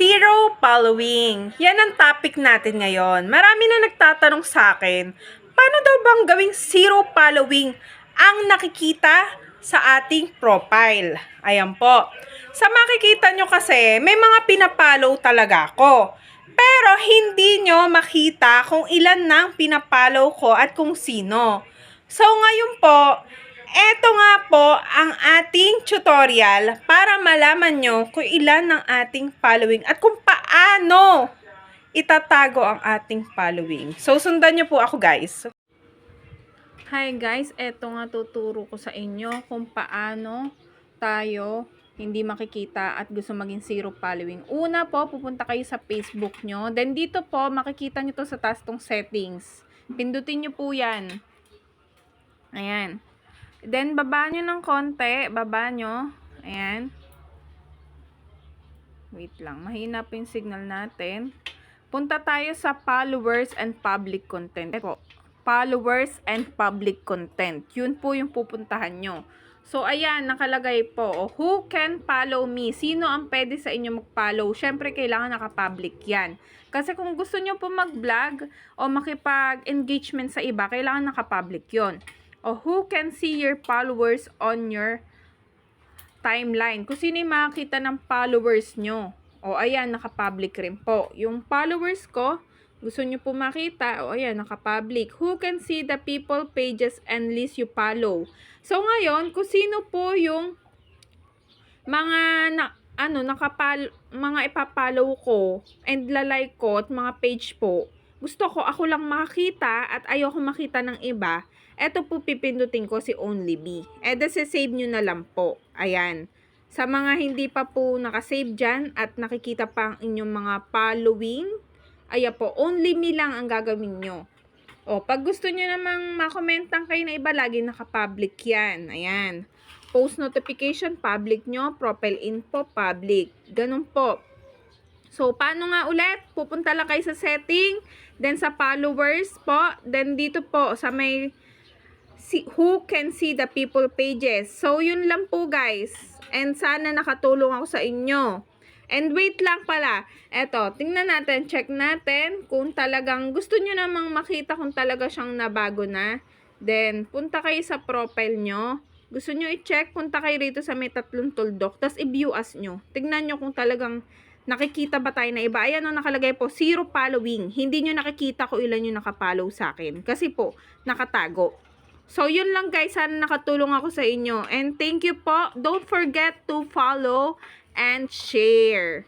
Zero following. Yan ang topic natin ngayon. Marami na nagtatanong sa akin, paano daw bang gawing zero following ang nakikita sa ating profile? Ayan po. Sa makikita nyo kasi, may mga pinapollow talaga ako. Pero hindi nyo makita kung ilan nang pinapollow ko at kung sino. So ngayon po, eto nga po ang ating tutorial para malaman nyo kung ilan ng ating following at kung paano itatago ang ating following. So sundan nyo po ako guys. Hi guys, eto nga tuturo ko sa inyo kung paano tayo hindi makikita at gusto maging zero following. Una po, pupunta kayo sa Facebook nyo. Then dito po, makikita nyo to sa taas tong settings. Pindutin nyo po yan. Ayan. Then, baba nyo ng konti. Baba nyo. Ayan. Wait lang. Mahina po yung signal natin. Punta tayo sa followers and public content. Po. Followers and public content. Yun po yung pupuntahan nyo. So, ayan, nakalagay po, who can follow me? Sino ang pwede sa inyo mag-follow? Siyempre, kailangan naka-public yan. Kasi kung gusto nyo po mag-vlog o makipag-engagement sa iba, kailangan naka-public yon. O who can see your followers on your timeline? Kung sino yung makakita ng followers nyo. O, ayan, naka-public rin po. Yung followers ko, gusto nyo po makita, o ayan, naka-public. Who can see the people, pages, and list you follow? So, ngayon, kung sino po yung mga na, ano, nakapal, mga ipapollow ko and lalike ko at mga page po, gusto ko ako lang makakita at ayoko makita ng iba, eto po pipindutin ko si Only Me. E, save nyo na lang po. Ayan. Sa mga hindi pa po nakasave dyan at nakikita pa ang inyong mga following, ayan po, Only Me lang ang gagawin nyo. O, pag gusto nyo namang makomentan kayo na iba, lagi naka-public yan. Ayan. Post notification, public nyo. Profile info, public. Ganun po. So, paano nga ulit? Pupunta lang kayo sa setting, then sa followers po, then dito po sa may who can see the people pages. So, yun lang po guys. And sana nakatulong ako sa inyo. And wait lang pala. Eto, tingnan natin, check natin kung talagang gusto nyo namang makita kung talaga siyang nabago na. Then, punta kayo sa profile nyo. Gusto nyo i-check, punta kayo rito sa may tatlong tuldok. Tapos i-view as nyo. Tignan nyo kung talagang nakikita ba tayo na iba. Ayan o, nakalagay po, zero following. Hindi nyo nakikita kung ilan yung nakapollow sa akin. Kasi po, nakatago. So, yun lang guys. Sana nakatulong ako sa inyo. And thank you po. Don't forget to follow and share.